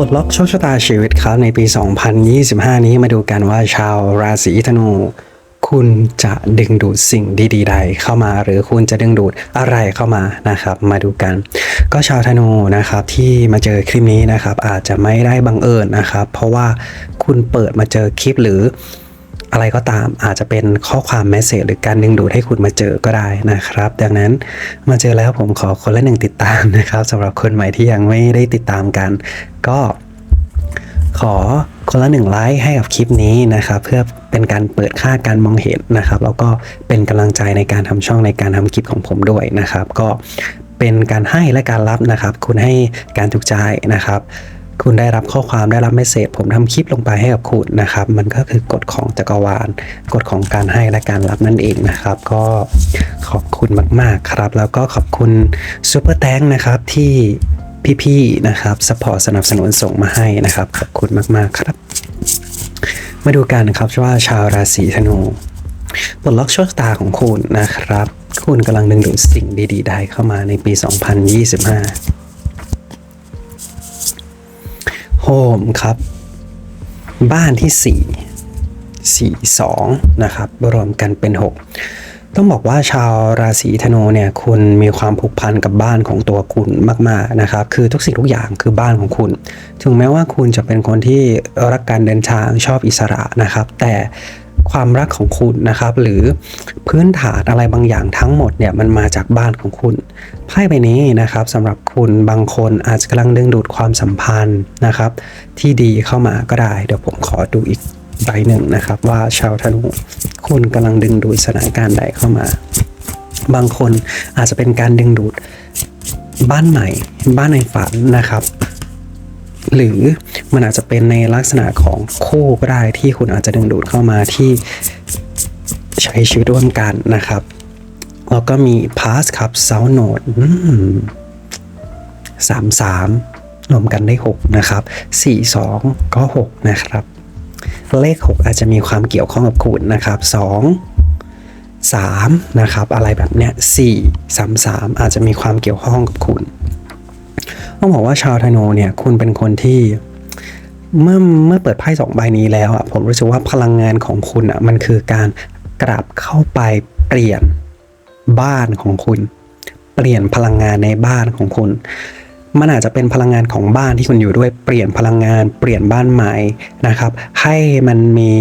ลดล็อกโชคชะตาชีวิตครับในปี 2025 นี้มาดูกันว่าชาวราศีธนู คุณจะดึงดูดสิ่งดีๆใดเข้ามา หรือคุณจะดึงดูดอะไรเข้ามานะครับ มาดูกัน ก็ชาวธนูนะครับที่มาเจอคลิปนี้นะครับ อาจจะไม่ได้บังเอิญนะครับ เพราะว่าคุณเปิดมาเจอคลิปหรือ อะไรก็ตามอาจจะเป็นข้อความแมสเซจหรือการดึงดูดให้คุณมาเจอก็ได้นะครับ ดังนั้นมาเจอแล้วผมขอคนละหนึ่งติดตามนะครับสำหรับคนใหม่ที่ยังไม่ได้ติดตามกัน ก็ขอคนละหนึ่งไลค์ให้กับคลิปนี้นะครับ เพื่อเป็นการเปิดค่าการมองเห็นนะครับ แล้วก็เป็นกำลังใจในการทำช่องในการทำคลิปของผมด้วยนะครับ ก็เป็นการให้และการรับนะครับ คุณให้การถูกใจนะครับ คุณได้รับข้อความได้รับเมสเซจผมทำคลิปลงไปให้กับคุณนะครับ มันก็คือกฎของจักรวาลกฎของการให้และการรับนั่นเองนะครับ ก็ขอบคุณมาก ๆ ครับ แล้วก็ขอบคุณซูเปอร์แตงนะครับที่พี่ๆนะครับสปอร์ตสนับสนุนส่งมาให้นะครับ ขอบคุณมาก ๆ ครับ มาดูกันนะครับว่าชาวราศีธนูปลดล็อกโชคชะตาของคุณนะครับ คุณกำลังดึงดูดสิ่งดี ๆ ได้เข้ามาในปี 2025 โฮมครับ บ้านที่ 4 4 2 นะครับ รวมกันเป็น 6 ต้องบอกว่าชาวราศีธนูเนี่ย คุณมีความผูกพันกับบ้านของตัวคุณมาก ๆ นะครับ คือทุกสิ่งทุกอย่างคือบ้านของคุณ ถึงแม้ว่าคุณจะเป็นคนที่รักการเดินทางชอบอิสระนะครับ แต่ ความรักของคุณนะครับ หรือพื้นฐานอะไรบางอย่างทั้งหมดเนี่ยมันมาจากบ้านของคุณไพ่ใบนี้นะครับสำหรับคุณบางคนอาจจะกำลังดึงดูดความสัมพันธ์นะครับ ที่ดีเข้ามาก็ได้ เดี๋ยวผมขอดูอีกใบหนึ่งนะครับ ว่าชาวธนูคุณกำลังดึงดูดสถานการณ์ใดเข้ามา บางคนอาจจะเป็นการดึงดูดบ้านใหม่ บ้านในฝันนะครับ หรือมันอาจจะเป็นในลักษณะของคู่ก็ได้ที่คุณอาจจะดึงดูดเข้ามาที่ใช้ชีวิตร่วมกันนะครับแล้วก็มี pass ครับเซาโนดสามสามรวมกันได้ 6 นะครับ 4 2 ก็ 6 นะครับ เลข 6 อาจจะมีความเกี่ยวข้องกับคุณนะครับ 2 3 นะครับ อะไรแบบเนี้ย4 3 3 อาจจะมีความเกี่ยวข้องกับคุณ ต้องบอกว่าชาวธนูเนี่ยคุณเป็นคนที่เมื่อเมื่อเปิดไพ่สองใบนี้แล้วอะผมรู้สึกว่าพลังงานของคุณอะมันคือการกลับเข้าไปเปลี่ยนบ้านของคุณ เปลี่ยนพลังงานในบ้านของคุณ มันอาจจะเป็นพลังงานของบ้านที่คุณอยู่ด้วยเปลี่ยนพลังงาน เปลี่ยนบ้านใหม่นะครับ ให้มันมี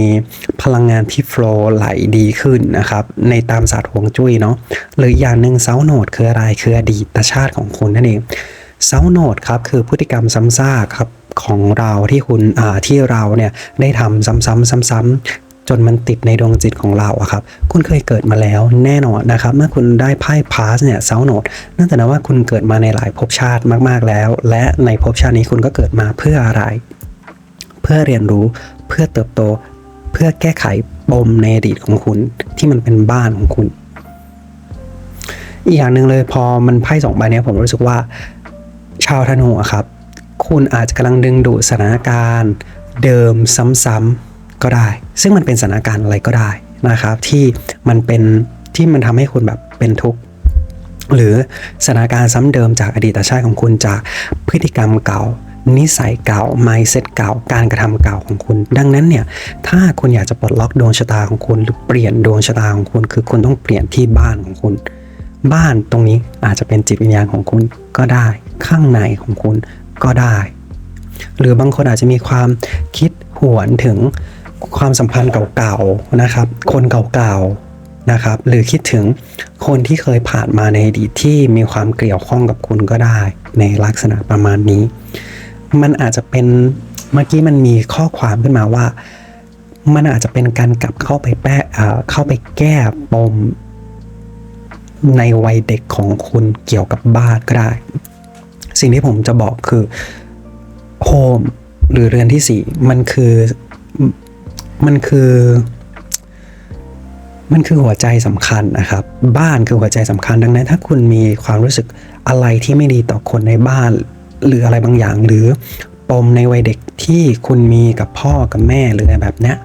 พลังงานที่โฟล์ไหลดีขึ้นนะครับ ในตามศาสตร์ฮวงจุ้ยเนาะหรืออย่างหนึ่งเซาโนดคืออะไรคืออดีตชาติของคุณนั่นเอง เซาโนดครับคือพฤติกรรมซ้ำซากครับของเราที่คุณที่เราเนี่ยได้ทำซ้ำๆซ้ำๆจนมันติดในดวงจิตของเราอะครับ คุณเคยเกิดมาแล้วแน่นอนนะครับ เมื่อคุณได้ไพ่พาสเนี่ยเซาโนดนั่นแสดงว่าคุณเกิดมาในหลายภพชาติมากๆแล้ว และในภพชาตินี้คุณก็เกิดมาเพื่ออะไร เพื่อเรียนรู้ เพื่อเติบโต เพื่อแก้ไขปมในอดีตของคุณที่มันเป็นบ้านของคุณ อีกอย่างหนึ่งเลยพอมันไพ่สองใบเนี้ยผมรู้สึกว่า ชาวธนูอะครับ คุณอาจจะกำลังดึงดูดสถานการณ์ เดิมซ้ำๆก็ได้ ซึ่งมันเป็นสถานการณ์อะไรก็ได้นะครับ ที่มันเป็นที่มันทำให้คุณแบบเป็นทุกข์หรือสถานการณ์ซ้ำเดิมจากอดีตชาติของคุณจากพฤติกรรมเก่า นิสัยเก่า mindset เก่า การกระทำเก่าของคุณ ดังนั้นเนี่ย ถ้าคุณอยากจะปลดล็อกดวงชะตาของคุณ หรือเปลี่ยนดวงชะตาของคุณ คือคุณต้องเปลี่ยนที่บ้านของคุณ บ้านตรงนี้อาจจะเป็นจิตวิญญาณของคุณก็ได้ ข้างในของคุณก็ได้ หรือบางคนอาจจะมีความคิดหวนถึงความสัมพันธ์เก่าๆนะครับ คนเก่าๆนะครับ หรือคิดถึงคนที่เคยผ่านมาในอดีตที่มีความเกี่ยวข้องกับคุณก็ได้ ในลักษณะประมาณนี้ มันอาจจะเป็นเมื่อกี้มันมีข้อความขึ้นมาว่า มันอาจจะเป็นการกลับเข้าไปแปะเข้าไปแก้ปมในวัยเด็กของคุณเกี่ยวกับบ้านก็ได้ สิ่งที่ผมจะบอกคือโฮมหรือเรือนที่สี่มันคือมันคือ มันคือหัวใจสำคัญนะครับ บ้านคือหัวใจสำคัญ ดังนั้น ถ้าคุณมีความรู้สึกอะไรที่ไม่ดีต่อคนในบ้าน หรืออะไรบางอย่าง หรือปมในวัยเด็กที่คุณมีกับพ่อกับแม่หรืออะไรแบบเนี้ย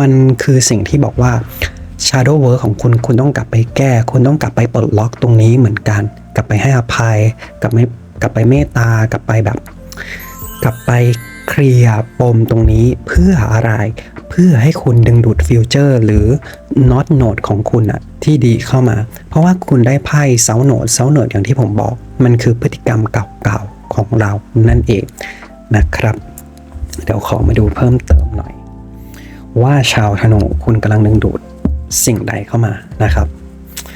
มันคือสิ่งที่บอกว่า Shadow Work ของคุณคุณต้องกลับไปแก้ คุณต้องกลับไปปลดล็อกตรงนี้เหมือนกัน กลับไปให้อภัย กลับไปกลับไปเมตตากลับไปแบบ กลับไปเคลียร์ปมตรงนี้เพื่ออะไร เพื่อให้คุณดึงดูดฟิวเจอร์หรือ not node ของคุณอะที่ดีเข้ามา เพราะว่าคุณได้ไพ่เซาโนดเซาโนดอย่างที่ผมบอก มันคือพฤติกรรมเก่าๆของเรานั่นเองนะครับ เดี๋ยวขอมาดูเพิ่มเติมหน่อย ว่าชาวธนูคุณกำลังดึงดูด สิ่งใดเข้ามานะครับ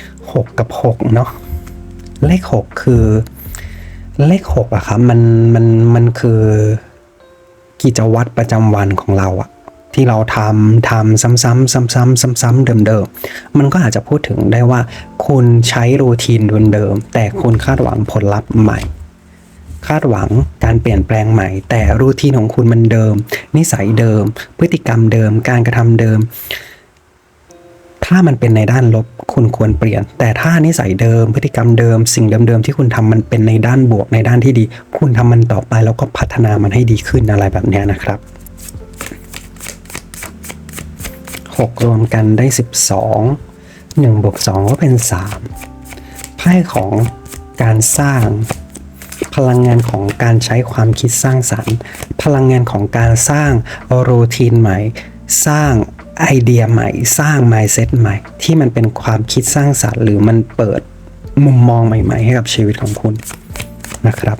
6 กับ6เนาะเลข 6 คือ เลข6อะครับมันมันมันคือกิจวัตรประจำวันของเราอะที่เราทำทำซ้ำๆซ้ำๆซ้ำๆเดิมๆมันก็อาจจะพูดถึงได้ว่า คุณใช้รูทีนเดิมๆแต่คุณคาดหวังผลลัพธ์ใหม่ คาดหวังการเปลี่ยนแปลงใหม่ แต่รูทีนของคุณมันเดิม นิสัยเดิม พฤติกรรมเดิม การกระทำเดิม ถ้ามันเป็นในด้านลบคุณควรเปลี่ยน แต่ถ้านิสัยเดิมพฤติกรรมเดิม สิ่งเดิมๆที่คุณทำมันเป็นในด้านบวกในด้านที่ดี คุณทำมันต่อไปแล้วก็พัฒนามันให้ดีขึ้นอะไรแบบนี้นะครับ 6 รวมกันได้ 12 1บวก2ก็เป็น 3 ไพ่ของการสร้าง พลังงานของการใช้ความคิดสร้างสรรค์ พลังงานของการสร้างโรทีนใหม่ สร้าง ไอเดียใหม่สร้าง mindset ใหม่ ที่มันเป็นความคิดสร้างสรรค์ หรือมันเปิดมุมมองใหม่ ๆ ให้กับชีวิตของคุณนะครับ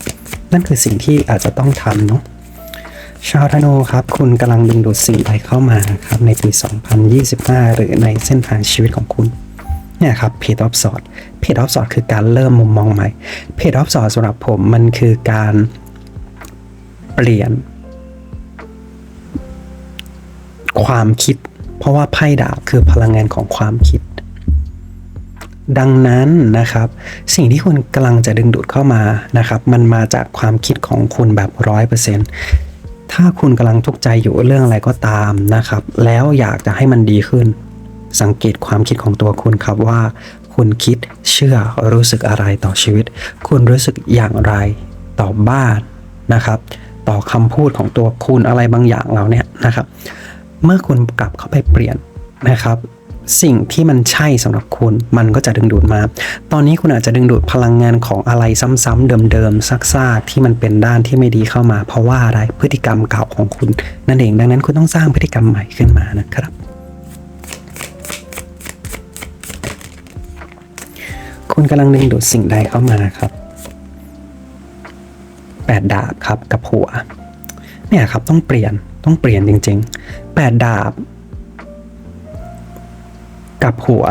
นั่นคือสิ่งที่อาจจะต้องทำเนาะชาวธนูครับ คุณกำลังดึงดูดสิ่งใดเข้ามาครับในปี 2025 หรือในเส้นทางชีวิตของคุณเนี่ยครับ Page of Swords Page of Swords คือการเริ่มมุมมองใหม่ Page of Swords สำหรับผมมันคือการเปลี่ยน ความคิด เพราะว่าไพ่ดาบคือพลังงานของความคิด ดังนั้นนะครับ สิ่งที่คุณกำลังจะดึงดูดเข้ามานะครับ มันมาจากความคิดของคุณแบบร้อยเปอร์เซ็นต์ถ้าคุณกำลังทุกข์ใจอยู่เรื่องอะไรก็ตามนะครับ แล้วอยากจะให้มันดีขึ้น สังเกตความคิดของตัวคุณครับว่า คุณคิดเชื่อรู้สึกอะไรต่อชีวิต คุณรู้สึกอย่างไรต่อบ้านนะครับ ต่อคำพูดของตัวคุณอะไรบางอย่างเราเนี่ยนะครับ เมื่อคุณกลับเข้าไปเปลี่ยนนะครับ สิ่งที่มันใช่สำหรับคุณ มันก็จะดึงดูดมา ตอนนี้คุณอาจจะดึงดูดพลังงานของอะไรซ้ำๆเดิมๆซากๆที่มันเป็นด้านที่ไม่ดีเข้ามา เพราะว่าอะไรพฤติกรรมเก่าของคุณ นั่นเองดังนั้นคุณต้องสร้างพฤติกรรมใหม่ขึ้นมานะครับคุณกำลังดึงดูดสิ่งใดเข้ามาครับแปดดาบครับกับหัว เนี่ยครับต้องเปลี่ยนต้องเปลี่ยนจริง ๆ แปดดาบ กับหัว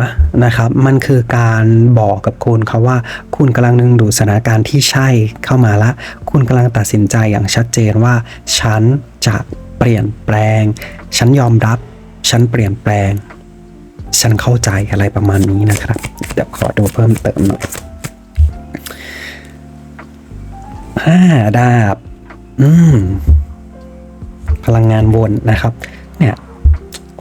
นะครับ มันคือการบอกกับคุณครับว่า คุณกำลังดึงดูดสถานการณ์ที่ใช่เข้ามาละ คุณกำลังตัดสินใจอย่างชัดเจนว่า ฉันจะเปลี่ยนแปลง ฉันยอมรับ ฉันเปลี่ยนแปลง ฉันเข้าใจอะไรประมาณนี้นะครับ เดี๋ยวขอดูเพิ่มเติมหน่อยห้าดาบ อืม พลังงานวนนะครับ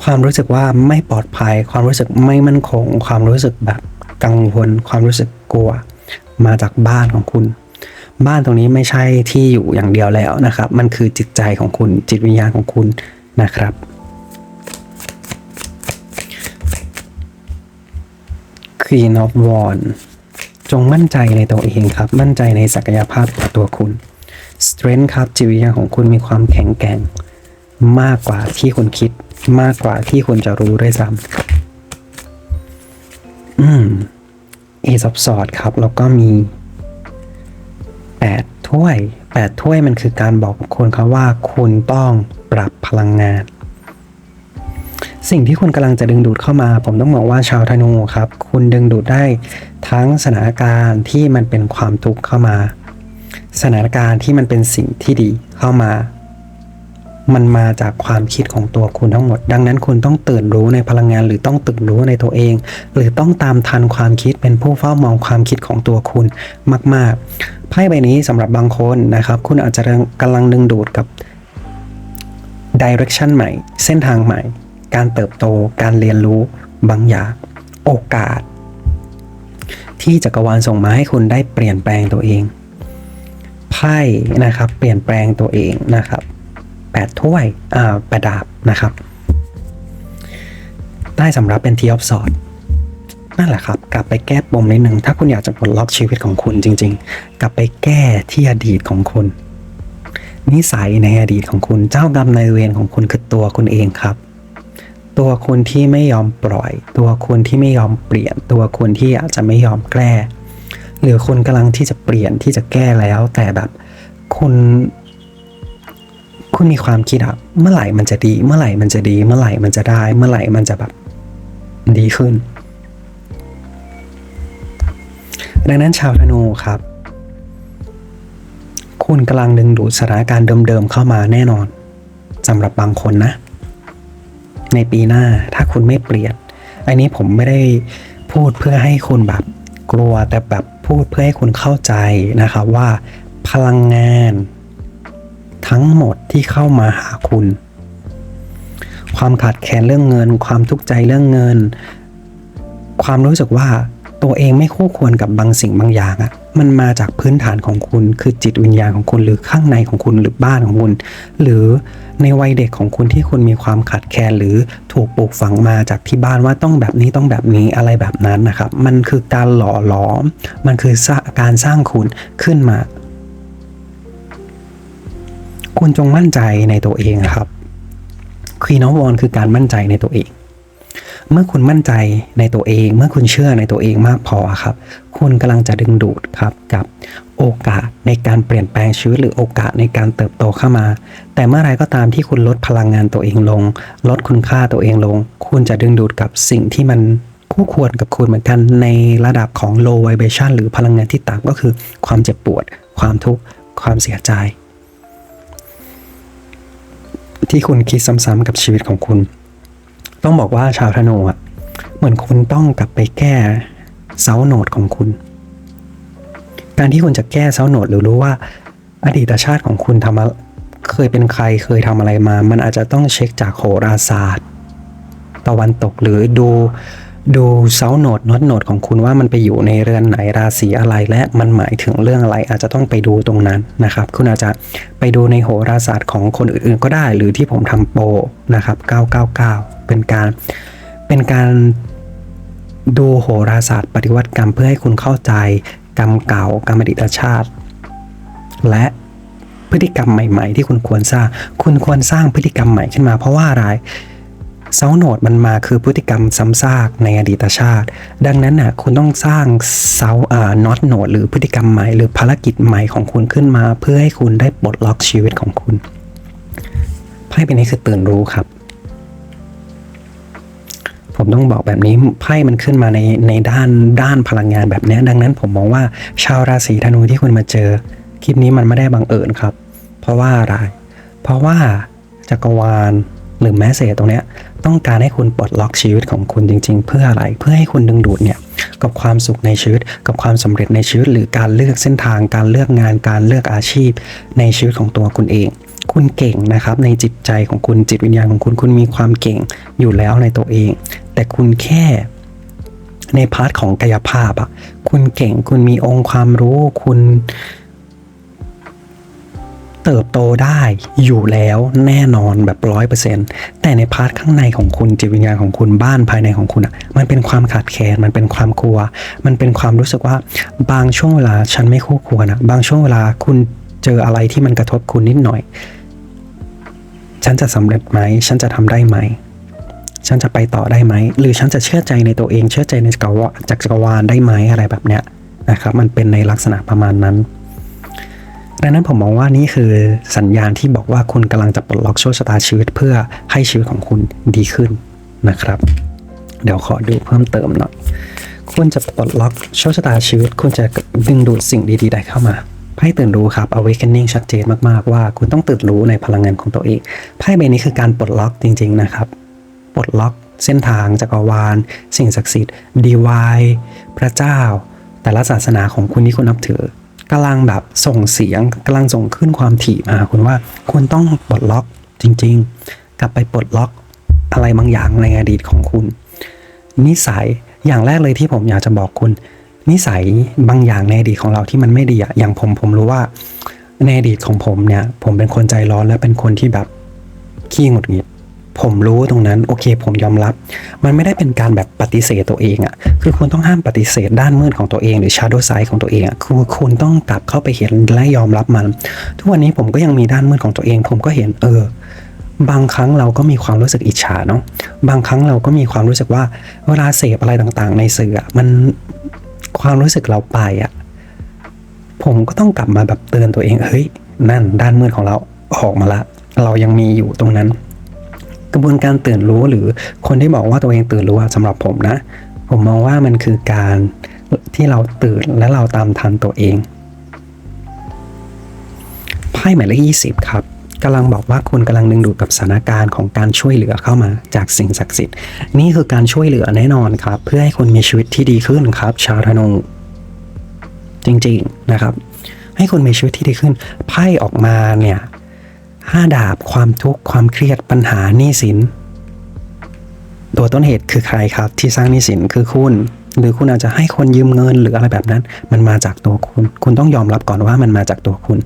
ความรู้สึกว่าไม่ปลอดภัย ความรู้สึกไม่มั่นคง ความรู้สึกแบบกังวล ความรู้สึกกลัว มาจากบ้านของคุณ บ้านตรงนี้ไม่ใช่ที่อยู่อย่างเดียวแล้วนะครับ มันคือจิตใจของคุณ จิตวิญญาณของคุณนะครับ Queen of Wands จงมั่นใจในตัวเองครับ มั่นใจในศักยภาพของตัวคุณ Strength ครับจิตวิญญาณของคุณมีความแข็งแกร่งมากกว่าที่คุณคิด มากกว่าที่คุณจะรู้ด้วยซ้ำอืม Ace of Swords ครับ แล้วก็มี8ถ้วย 8 ถ้วยมันคือการบอกคุณครับว่าคุณต้องปรับพลังงาน สิ่งที่คุณกำลังจะดึงดูดเข้ามา ผมต้องบอกว่าชาวธนูครับ คุณดึงดูดได้ทั้งสถานการณ์ที่มันเป็นความทุกข์เข้ามา สถานการณ์ที่มันเป็นสิ่งที่ดีเข้ามา มันมาจากความคิดของตัวคุณทั้งหมด ดังนั้นคุณต้องตื่นรู้ในพลังงาน หรือต้องตื่นรู้ในตัวเอง หรือต้องตามทันความคิดเป็นผู้เฝ้ามองความคิดของตัวคุณมาก ๆ ไพ่ใบนี้สำหรับบางคนนะครับ คุณอาจจะกำลังดึงดูดกับ direction ใหม่ เส้นทางใหม่ การเติบโต การเรียนรู้บางอย่าง โอกาส ที่จักรวาลส่งมาให้คุณได้เปลี่ยนแปลงตัวเอง ไพ่นะครับ เปลี่ยนแปลงตัวเองนะครับ แปดถ้วยอ่าแปดดาบนะครับ ได้สำรับเป็นทีออฟสอดนั่นแหละครับ กลับไปแก้ปมนิดนึงถ้าคุณอยากจะปลดล็อกชีวิตของคุณจริง ๆ กลับไปแก้ที่อดีตของคุณ นิสัยในอดีตของคุณเจ้ากรรมนายเวรของคุณคือตัวคุณเองครับ ตัวคุณที่ไม่ยอมปล่อย ตัวคุณที่ไม่ยอมเปลี่ยน ตัวคุณที่อาจจะไม่ยอมแก้หรือคุณกำลังที่จะเปลี่ยนที่จะแก้แล้ว แต่แบบคุณ คุณมีความคิดอะเมื่อไหร่มันจะดี เมื่อไหร่มันจะดี เมื่อไหร่มันจะได้ เมื่อไหร่มันจะแบบ ดีขึ้น ดังนั้นชาวธนูครับ คุณกำลังดึงดูดสถานการณ์เดิมๆเข้ามาแน่นอนสำหรับบางคนนะ ในปีหน้าถ้าคุณไม่เปลี่ยนอันนี้ผมไม่ได้พูดเพื่อให้คุณแบบกลัวแต่แบบพูดเพื่อให้คุณเข้าใจนะครับว่าพลังงาน ทั้งหมดที่เข้ามาหาคุณ ความขาดแคลนเรื่องเงิน ความทุกข์ใจเรื่องเงิน ความรู้สึกว่าตัวเองไม่คู่ควรกับบางสิ่งบางอย่างอะมันมาจากพื้นฐานของคุณ คือจิตวิญญาณของคุณหรือข้างในของคุณหรือบ้านของคุณ หรือในวัยเด็กของคุณที่คุณมีความขาดแคลนหรือถูกปลูกฝังมาจากที่บ้านว่าต้องแบบนี้ต้องแบบนี้อะไรแบบนั้นนะครับ มันคือการหล่อหลอม มันคือการสร้างคุณขึ้นมา คุณจงมั่นใจในตัวเองครับควีนอฟวอนคือการมั่นใจในตัวเอง เมื่อคุณมั่นใจในตัวเอง เมื่อคุณเชื่อในตัวเองมากพอครับ คุณกำลังจะดึงดูดครับกับโอกาสในการเปลี่ยนแปลงชีวิตหรือโอกาสในการเติบโตเข้ามา แต่เมื่อไรก็ตามที่คุณลดพลังงานตัวเองลง ลดคุณค่าตัวเองลง คุณจะดึงดูดกับสิ่งที่มันคู่ควรกับคุณเหมือนกันในระดับของ low vibration หรือพลังงานที่ต่ำก็คือ ความเจ็บปวด ความทุกข์ ความเสียใจ ที่คุณคิดซ้ำๆกับชีวิตของคุณ ต้องบอกว่าชาวธนูอะเหมือนคุณต้องกลับไปแก้เซาโหนดของคุณ การที่คุณจะแก้เซาโหนดหรือรู้ว่า อดีตชาติของคุณทำเคยเป็นใครเคยทำอะไรมา มันอาจจะต้องเช็คจากโหราศาสตร์ ตะวันตกหรือดู ดูเซาโหนดน็อตโหนดของคุณว่ามันไปอยู่ในเรือนไหนราศีอะไรและมันหมายถึงเรื่องอะไรอาจจะต้องไปดูตรงนั้นนะครับ คุณอาจจะไปดูในโหราศาสตร์ของคนอื่นๆก็ได้ หรือที่ผมทำโปรนะครับ 999 เป็นการเป็นการดูโหราศาสตร์ปฏิวัติกรรมเพื่อให้คุณเข้าใจกรรมเก่ากรรมอดีตชาติ และพฤติกรรมใหม่ ๆ ที่คุณควรสร้าง คุณควรสร้างพฤติกรรมใหม่ขึ้นมาเพราะว่าอะไร เซาโนดมันมาคือพฤติกรรมซ้ำซากในอดีตชาติ ดังนั้นน่ะคุณต้องสร้างเซาอ่าน็อตโนดหรือพฤติกรรมใหม่หรือภารกิจใหม่ของคุณขึ้นมา เพื่อให้คุณได้ปลดล็อกชีวิตของคุณไพ่เป็นนี้คือตื่นรู้ครับ ผมต้องบอกแบบนี้ไพ่มันขึ้นมาในในด้านด้านพลังงานแบบนี้ ดังนั้นผมมองว่าชาวราศีธนูที่คุณมาเจอคลิปนี้มันไม่ได้บังเอิญครับ เพราะว่าอะไร เพราะว่าจักรวาล หรือแมสเซจตรงเนี้ยต้องการให้คุณปลดล็อกชีวิตของคุณจริง ๆ เพื่ออะไรเพื่อให้คุณดึงดูดเนี่ยกับความสุขในชีวิต กับความสำเร็จในชีวิต หรือการเลือกเส้นทาง การเลือกงาน การเลือกอาชีพ ในชีวิตของตัวคุณเอง คุณเก่งนะครับ ในจิตใจของคุณจิตวิญญาณของคุณคุณมีความเก่งอยู่แล้วในตัวเอง แต่คุณแค่ในพาร์ทของกายภาพอะคุณเก่งคุณมีองค์ความรู้คุณ เติบโตได้อยู่แล้วแน่นอนแบบร้อยเปอร์เซ็นต์แต่ในพาร์ทข้างในของคุณจิตวิญญาณของคุณบ้านภายในของคุณอะมันเป็นความขาดแคลนมันเป็นความกลัว มันเป็นความรู้สึกว่าบางช่วงเวลาฉันไม่คู่ควรอะบางช่วงเวลาคุณเจออะไรที่มันกระทบคุณนิดหน่อย ฉันจะสำเร็จไหม ฉันจะทำได้ไหม ฉันจะไปต่อได้ไหม หรือฉันจะเชื่อใจในตัวเอง เชื่อใจในจักรวาลได้ไหมอะไรแบบเนี้ยนะครับ มันเป็นในลักษณะประมาณนั้น ดังนั้นผมมองว่านี่คือสัญญาณที่บอกว่าคุณกำลังจะปลดล็อกโชคชะตาชีวิตเพื่อให้ชีวิตของคุณดีขึ้นนะครับ เดี๋ยวขอดูเพิ่มเติมหน่อยคุณจะปลดล็อกโชคชะตาชีวิต คุณจะดึงดูดสิ่งดีๆ ได้เข้ามาไพ่ตื่นรู้ครับ awakening ชัดเจนมากๆว่า คุณต้องตื่นรู้ในพลังงานของตัวเองไพ่ใบนี้คือการปลดล็อกจริง ๆ นะครับ ปลดล็อกเส้นทางจักรวาล สิ่งศักดิ์สิทธิ์ดีวายพระเจ้า แต่ละศาสนาของคุณที่คุณนับถือ กำลังแบบส่งเสียงกำลังส่งขึ้นความถี่มาคุณว่าคุณต้องปลดล็อกจริง ๆ กลับไปปลดล็อกอะไรบางอย่างในอดีตของคุณ นิสัยอย่างแรกเลยที่ผมอยากจะบอกคุณ นิสัยบางอย่างในอดีตของเราที่มันไม่ดีอะอย่างผมผมรู้ว่าในอดีตของผมเนี่ย ผมเป็นคนใจร้อนและเป็นคนที่แบบขี้หงุดหงิด ผมรู้ตรงนั้นโอเค ผมยอมรับ มันไม่ได้เป็นการแบบปฏิเสธตัวเองอะ่ะคือคุณต้องห้ามปฏิเสธด้านมืดของตัวเอง หรือ shadow side ของตัวเองอะ่ะคือคุณต้องกลับเข้าไปเห็นและยอมรับมัน ทุกวันนี้ผมก็ยังมีด้านมืดของตัวเอง ผมก็เห็นเออ บางครั้งเราก็มีความรู้สึกอิจฉาเนาะบางครั้งเราก็มีความรู้สึกว่า เวลาเสพอะไรต่างๆ ในสื่อมันความรู้สึกเราไปอะผมก็ต้องกลับมาแบบเตือนตัวเองเฮ้ยนั่นด้านมืดของเราออกมาละ เรายังมีอยู่ตรงนั้น กระบวนการตื่นรู้หรือคนที่บอกว่าตัวเองตื่นรู้อะสำหรับผมนะ ผมมองว่ามันคือการที่เราตื่นและเราตามทันตัวเองไพ่หมายเลขยี่สิบครับกำลังบอกว่าคุณกำลังดึงดูดกับสถานการณ์ของการช่วยเหลือเข้ามาจากสิ่งศักดิ์สิทธิ์ นี่คือการช่วยเหลือแน่นอนครับ เพื่อให้คุณมีชีวิตที่ดีขึ้นครับ ชาวธนูจริงๆนะครับ ให้คุณมีชีวิตที่ดีขึ้นไพ่ออกมาเนี่ย ห้าดาบ ความทุกข์ความเครียดปัญหาหนี้สิน ตัวต้นเหตุคือใครครับ ที่สร้างหนี้สินคือคุณ หรือคุณอาจจะให้คนยืมเงินหรืออะไรแบบนั้น มันมาจากตัวคุณ คุณต้องยอมรับก่อนว่ามันมาจากตัวคุณ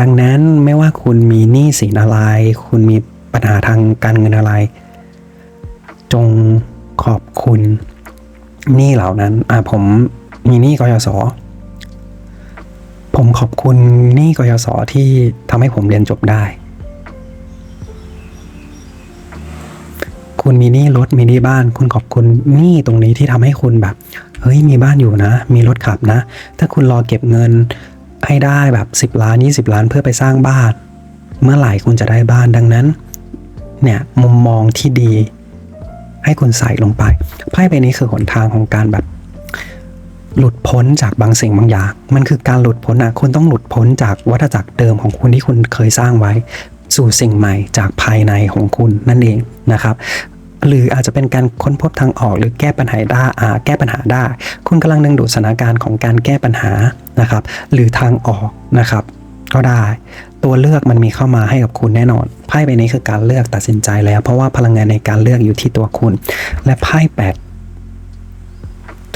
ดังนั้นไม่ว่าคุณมีหนี้สินอะไร คุณมีปัญหาทางการเงินอะไร จงขอบคุณหนี้เหล่านั้นอ่าผมมีหนี้กยศ ผมขอบคุณหนี้กยศที่ทำให้ผมเรียนจบได้ คุณมีหนี้รถมีหนี้บ้าน คุณขอบคุณหนี้ตรงนี้ที่ทำให้คุณแบบ เฮ้ยมีบ้านอยู่นะ มีรถขับนะ ถ้าคุณรอเก็บเงินให้ได้แบบ 10 ล้าน 20 ล้านเพื่อไปสร้างบ้าน เมื่อไหร่คุณจะได้บ้านดังนั้น เนี่ยมุมมองที่ดี ให้คุณใส่ลงไปไพ่ใบนี้คือหนทางของการแบบ หลุดพ้นจากบางสิ่งบางอย่าง มันคือการหลุดพ้นอะคุณต้องหลุดพ้นจากวัฏจักรเดิมของคุณที่คุณเคยสร้างไว้ สู่สิ่งใหม่จากภายในของคุณนั่นเองนะครับหรืออาจจะเป็นการค้นพบทางออกหรือแก้ปัญหาได้แก้ปัญหาได้ คุณกำลังดึงดูดสถานการณ์ของการแก้ปัญหานะครับ หรือทางออกนะครับ ก็ได้ ตัวเลือกมันมีเข้ามาให้กับคุณแน่นอน ไพ่ใบนี้คือการเลือกตัดสินใจแล้ว เพราะว่าพลังงานในการเลือกอยู่ที่ตัวคุณ และไพ่แปด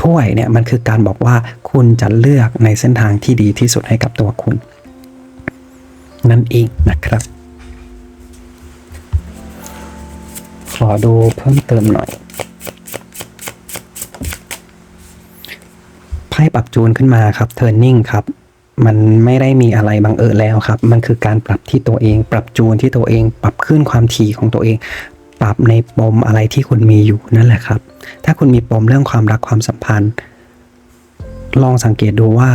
ถ้วยเนี่ยมันคือการบอกว่าคุณจะเลือกในเส้นทางที่ดีที่สุดให้กับตัวคุณ นั่นเองนะครับ ขอดูเพิ่มเติมหน่อยไพ่ปรับจูนขึ้นมาครับ turning ครับมันไม่ได้มีอะไรบังเอิญแล้วครับ มันคือการปรับที่ตัวเอง ปรับจูนที่ตัวเอง ปรับขึ้นความถี่ของตัวเอง ปรับในปมอะไรที่คุณมีอยู่นั่นแหละครับ ถ้าคุณมีปมเรื่องความรักความสัมพันธ์ ลองสังเกตดูว่า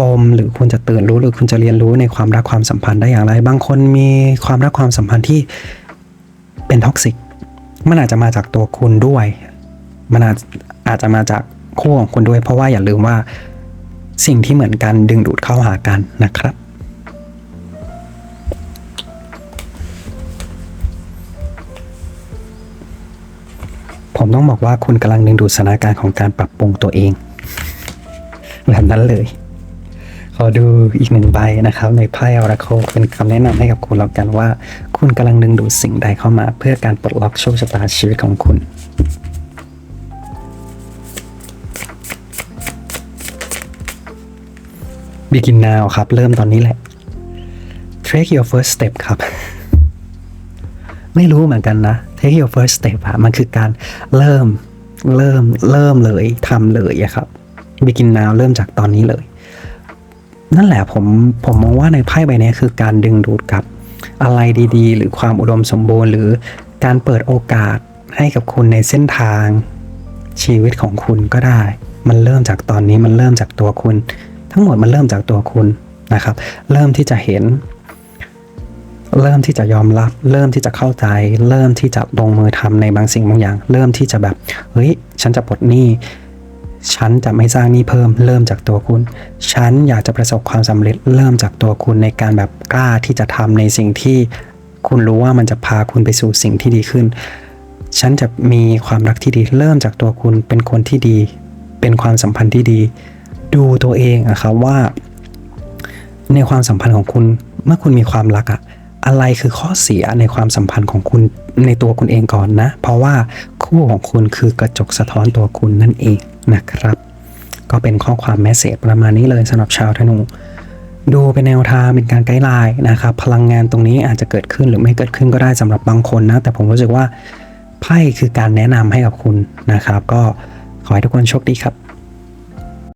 ปมหรือคุณจะตื่นรู้หรือคุณจะเรียนรู้ในความรักความสัมพันธ์ได้อย่างไร บางคนมีความรักความสัมพันธ์ที่เป็นท็อกซิกมันอาจจะมาจากตัวคุณด้วย มันอาจอาจจะมาจากคู่ของคุณด้วย เพราะว่าอย่าลืมว่าสิ่งที่เหมือนกันดึงดูดเข้าหากันนะครับ ผมต้องบอกว่าคุณกำลังดึงดูดสถานการณ์ของการปรับปรุงตัวเอง แบบนั้นเลย ขอดูอีกหนึ่งใบนะครับ ในไพ่อราโคเป็นคำแนะนำให้กับคุณแล้วกันว่า คุณกำลังดึงดูดสิ่งใดเข้ามา เพื่อการปลดล็อกโชคชะตาชีวิตของคุณ Begin now ครับ เริ่มตอนนี้แหละ Take your first step ครับ ไม่รู้เหมือนกันนะ take your first step อะมันคือการเริ่มเริ่มเริ่มเลยทำเลยอะครับ begin now เริ่มจากตอนนี้เลย นั่นแหละผมผมมองว่าในไพ่ใบนี้คือการดึงดูดกับอะไรดีๆ หรือความอุดมสมบูรณ์ หรือการเปิดโอกาสให้กับคุณในเส้นทางชีวิตของคุณก็ได้ มันเริ่มจากตอนนี้มันเริ่มจากตัวคุณ ทั้งหมดมันเริ่มจากตัวคุณนะครับ เริ่มที่จะเห็น เริ่มที่จะยอมรับ เริ่มที่จะเข้าใจ เริ่มที่จะลงมือทำในบางสิ่งบางอย่าง เริ่มที่จะแบบเฮ้ยฉันจะปลดหนี้ฉันจะไม่สร้างหนี้เพิ่ม เริ่มจากตัวคุณ ฉันอยากจะประสบความสำเร็จ เริ่มจากตัวคุณในการแบบกล้าที่จะทำในสิ่งที่คุณรู้ว่ามันจะพาคุณไปสู่สิ่งที่ดีขึ้น ฉันจะมีความรักที่ดี เริ่มจากตัวคุณเป็นคนที่ดี เป็นความสัมพันธ์ที่ดี ดูตัวเองอะครับว่า ในความสัมพันธ์ของคุณ เมื่อคุณมีความรักอะ อะไรคือข้อเสียในความสัมพันธ์ของคุณในตัวคุณเองก่อนนะ เพราะว่าคู่ของคุณคือกระจกสะท้อนตัวคุณนั่นเองนะครับ ก็เป็นข้อความแมสเซจประมาณนี้เลยสำหรับชาวธนู ดูเป็นแนวทางเป็นการไกด์ไลน์นะครับ พลังงานตรงนี้อาจจะเกิดขึ้นหรือไม่เกิดขึ้นก็ได้สำหรับบางคนนะ แต่ผมรู้สึกว่าไพ่คือการแนะนำให้กับคุณนะครับ ก็ขอให้ทุกคนโชคดีครับ